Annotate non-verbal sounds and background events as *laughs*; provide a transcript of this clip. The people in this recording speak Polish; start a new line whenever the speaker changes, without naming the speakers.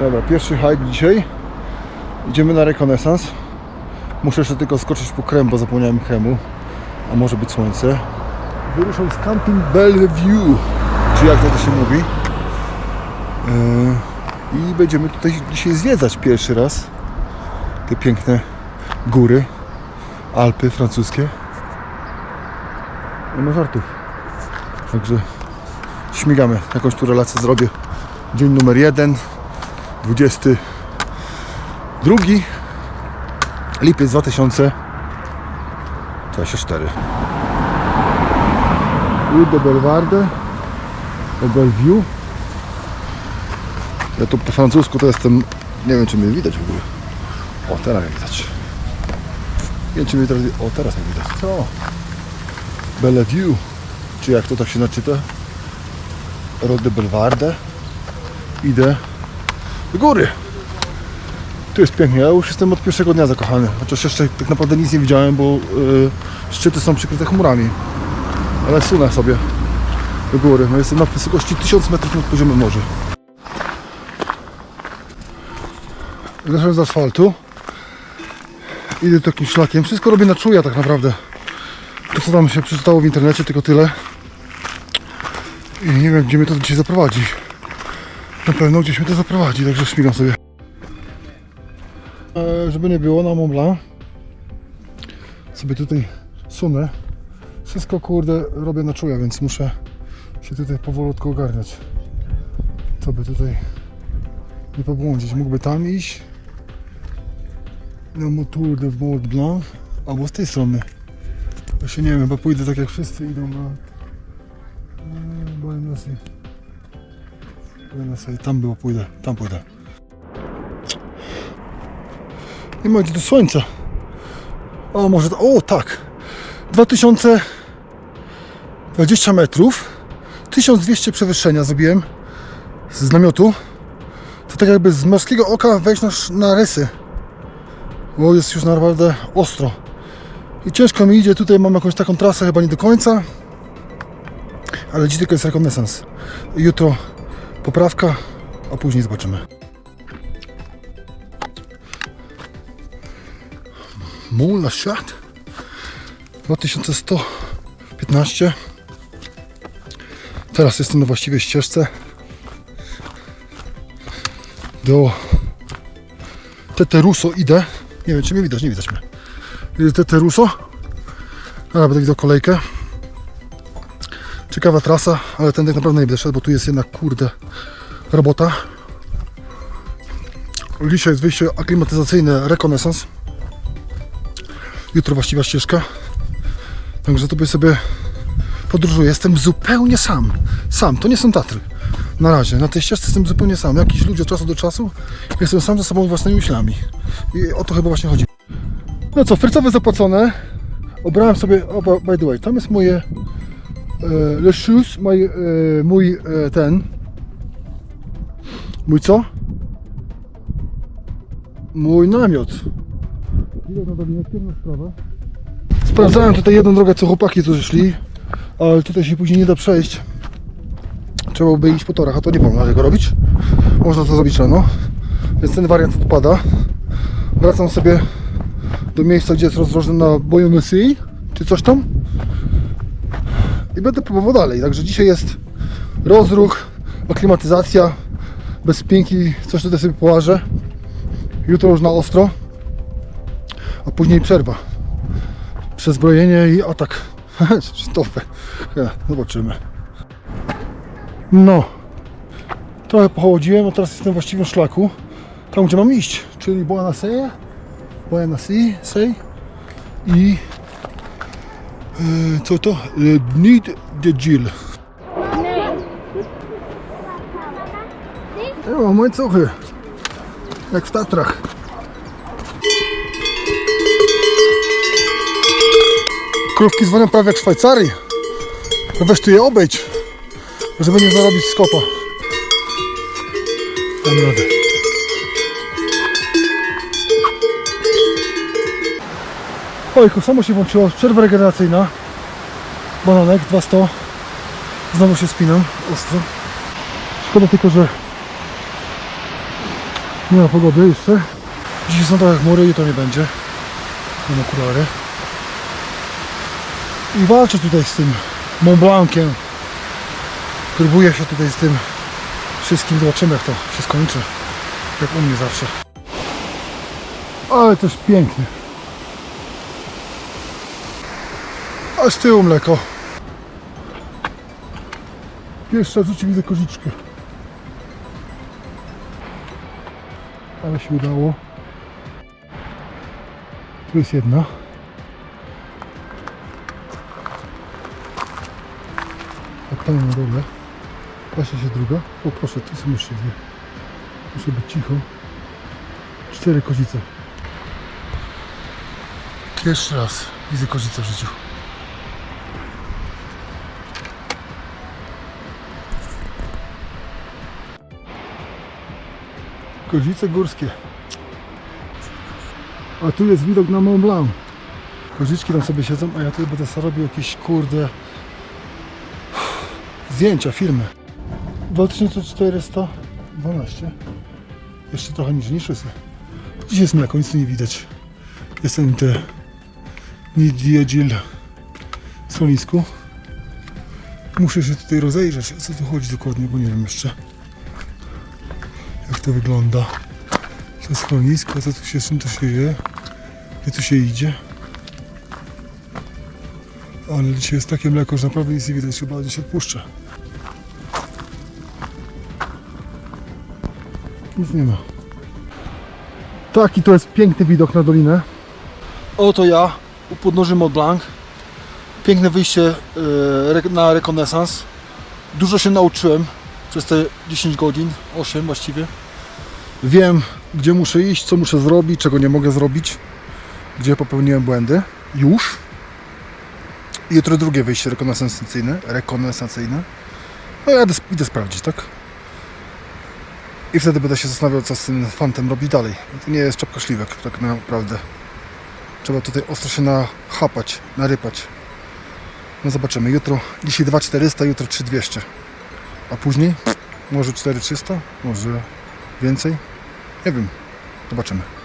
Dobra, pierwszy hike dzisiaj. Idziemy na rekonesans. Muszę jeszcze tylko skoczyć po krem, bo zapomniałem kremu. A może być słońce. Wyruszam z Camping Bellevue, czy jak to się mówi. Yy, I będziemy tutaj dzisiaj zwiedzać pierwszy raz te piękne góry, Alpy francuskie. Nie ma żartów. Także śmigamy. Jakąś tu relację zrobię. Dzień numer jeden, 22 lipiec 2024. Rue de Belvarde, de Bellevue. Ja tu po francusku to jestem, nie wiem czy mnie widać w ogóle. O, teraz mnie widać. Nie wiem czy mnie teraz, o teraz mnie widać. Co? Bellevue, czy jak to tak się naczyta? Rue de Belvarde. Idę góry. Tu jest pięknie. Ja już jestem od pierwszego dnia zakochany. Chociaż jeszcze tak naprawdę nic nie widziałem, bo y, szczyty są przykryte chmurami. Ale sunę sobie do góry. No jestem na wysokości 1000 metrów nad poziomem morza. Zeszłem z asfaltu. Idę takim szlakiem. Wszystko robię na czuja tak naprawdę. To co tam się przeczytało w internecie, tylko tyle. I nie wiem, gdzie mnie to dzisiaj zaprowadzi. Na pewno gdzieś mnie to zaprowadzi, także śmigam sobie. E, żeby nie było na Mont Blanc, sobie tutaj sunę. Wszystko kurde robię na czuja, więc muszę się tutaj powolutku ogarniać. Co by tutaj nie pobłądzić. Mógłby tam iść na Tour de Mont Blanc albo z tej strony. Właśnie nie wiem, chyba pójdę tak jak wszyscy idą na e, Buenos Buenos Aires. Tam było, pójdę, tam pójdę. Nie ma gdzie do słońca. O, może. to- O, tak. 2020 metrów. 1200 przewyższenia zrobiłem z namiotu. To tak jakby z morskiego oka wejść na, na rysy. Bo jest już naprawdę ostro. I ciężko mi idzie. Tutaj mam jakąś taką trasę, chyba nie do końca. Ale dziś tylko jest rekonesans. Jutro poprawka, a później zobaczymy. Mont la Chat 2115 Teraz jestem na właściwej ścieżce do Teteruso idę. Nie wiem czy mnie widać, nie widać mnie. Teteruso. Teraz będę widział kolejkę. Ciekawa trasa, ale ten tak naprawdę nie będę szedł, bo tu jest jednak kurde robota. Dzisiaj jest wyjście aklimatyzacyjne rekonesans. Jutro właściwa ścieżka. Także tu sobie podróżuję. Jestem zupełnie sam. Sam, to nie są Tatry. Na razie, na tej ścieżce jestem zupełnie sam. Jakiś ludzie od czasu do czasu. Jestem sam ze sobą własnymi myślami. I o to chyba właśnie chodzi. No co, frycowe zapłacone. Obrałem sobie, o, by- the way, tam jest moje le shoes, mój, e, mój e, ten, mój co? Mój namiot. Ile na dolinę, pierwsza sprawa. Sprawdzałem tutaj jedną drogę, co chłopaki tu szli, ale tutaj się później nie da przejść. Trzeba by iść po torach, a to nie wolno tego robić. Można to zrobić rano, więc ten wariant odpada. Wracam sobie do miejsca, gdzie jest rozdrożny na boju Messi, czy coś tam. I będę próbował dalej. Także dzisiaj jest rozruch, aklimatyzacja, bez spinki, coś tutaj sobie połażę. Jutro już na ostro, a później przerwa. Przezbrojenie i atak. *laughs* Sztofę. Zobaczymy. No. Trochę pochodziłem, a teraz jestem w właściwym szlaku. Tam gdzie mam iść, czyli Boanasea. Boanasea i e, co to? Le Nid de Gilles. Ja mam łańcuchy. Jak w Tatrach. Krówki dzwonią prawie jak w Szwajcarii. No weź je obejdź, żeby nie zarobić skopa. Dam radę. Ojku, samo się włączyło. Przerwa regeneracyjna. Bananek 200. Znowu się spinam ostro. Szkoda tylko, że Nie ma pogody jeszcze. Dzisiaj są trochę chmury, jutro nie będzie. Mam okulary. I walczę tutaj z tym Mont Blanciem. Próbuję się tutaj z tym wszystkim. Zobaczymy jak to się skończy. Jak u mnie zawsze. Ale też pięknie. A z tyłu mleko. Pierwszy raz widzę koziczkę. Ale się udało. Tu jest jedna. A tam na dole. Patrzę się druga. O proszę, tu są jeszcze dwie. Muszę być cicho. Cztery kozice. Pierwszy raz widzę kozicę w życiu. Kozice górskie. A tu jest widok na Mont Blanc. Koziczki tam sobie siedzą, a ja tutaj będę sobie robił jakieś kurde zdjęcia, filmy. 2412. Jeszcze trochę niżej niż szysy. Dziś jest mleko, nic tu nie widać. Jestem te Nidiagil w schronisku. Muszę się tutaj rozejrzeć, co tu chodzi dokładnie, bo nie wiem jeszcze jak to wygląda. To schronisko, co tu się, czym to się je, gdzie tu się idzie. Ale dzisiaj jest takie mleko, że naprawdę nic nie widać, chyba gdzieś odpuszczę. Nic nie ma. Taki to jest piękny widok na dolinę. Oto ja u podnóży Mont Blanc. Piękne wyjście e, na rekonesans. Dużo się nauczyłem przez te 10 godzin, 8 właściwie. Wiem, gdzie muszę iść, co muszę zrobić, czego nie mogę zrobić, gdzie popełniłem błędy. Już. Jutro drugie wyjście rekonesancyjne. rekonesancyjne. No ja idę, sprawdzić, tak? I wtedy będę się zastanawiał, co z tym fantem robić dalej. To nie jest czapka śliwek, tak naprawdę. Trzeba tutaj ostro się nachapać, narypać. No zobaczymy. Jutro, dzisiaj 2400, jutro 3200. A później? Może 4300? Może więcej? Nie wiem. Zobaczymy.